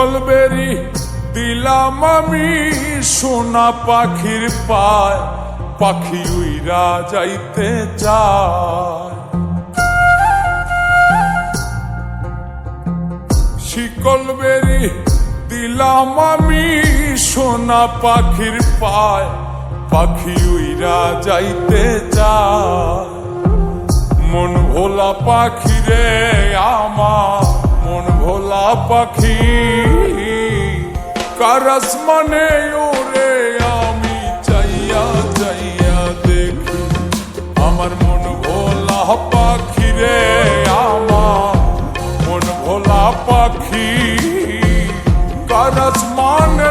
শিকল বেরি দিলাম আমি সোনা পাখির পায়, পাখি উইরা যাইতে চায়। শিকল বেরি দিলাম আমি সোনা পাখির পায়, পাখি উইরা যাইতে চায়। মন ভোলা পাখি রে আমার পাখি, কারাস মানে ওরে আমি চাইয়া চাইয়া দেখি। আমার মন ভোলা পাখি রে আমার, মন ভোলা পাখি, কারাস মানে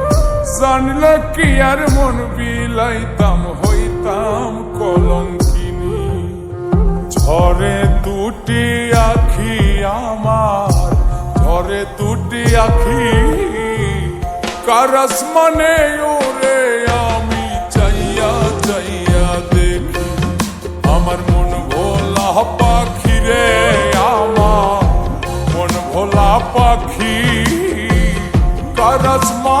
জানলে কি আর মন বিলাইতাম, হইতাম কলঙ্কিনী। ঝরে দুটি আখি আমার, ঝরে দুটি আখি। কারাস মানে ওরে আমি চাইয়া চাইয়া দেখি। আমার মন ভোলা পাখি রে আমার, মন ভোলা পাখি। কারাস মানে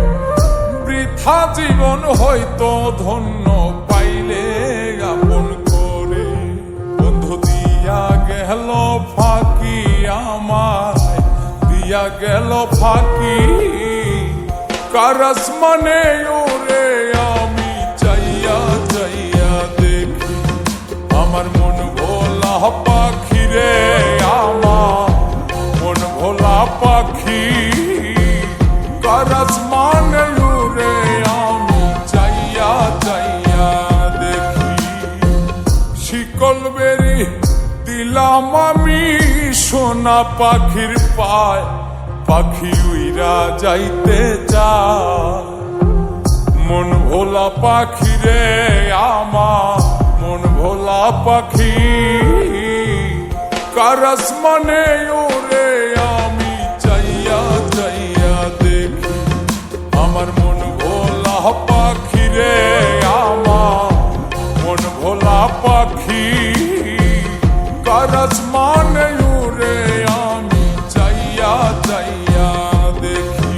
বৃথা জীবন হয়তো ধন্য পাইলে আপন করে। বন্ধু দিয়া গেল ফাঁকি আমায়, দিয়া গেল ফাঁকি। কারাস মানে ওরে আমি চাইয়া চাইয়া দেখি, আমার মন ভোলা পাখি রে আমার। মন ভোলা পাখি, কারাস মানে আমি সোনা পাখির পায়, পাখি উইরা যাইতে চায়। মন ভোলা পাখি রে আমার, মন ভোলা পাখি। কারাস মানে ওরে আমি চাইয়া চাইয়া দেখি, আমার মন ভোলা পাখি রে আমার, মন ভোলা পাখি। কারাস মানে ওরে আমি চাইয়া চাইয়া দেখি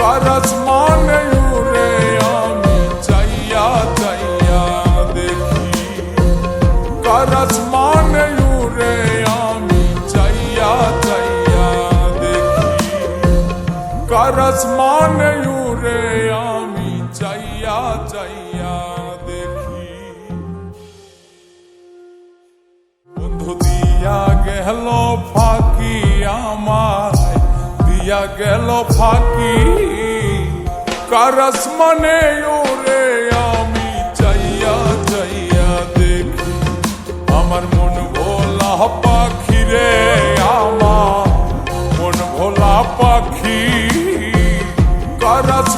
কারাস মানে ওরে আমি চাইয়া চাইয়া দেখি কারাস মানে ওরে আমি চাইয়া চাইয়া দেখি কারাস মানে গেল ফাঁকি। কারস মানে ওরে আমি চাইয়া চাইয়া দেখি। আমার মন ভোলা পাখি রে আমার। মন ভোলা পাখি। কারাস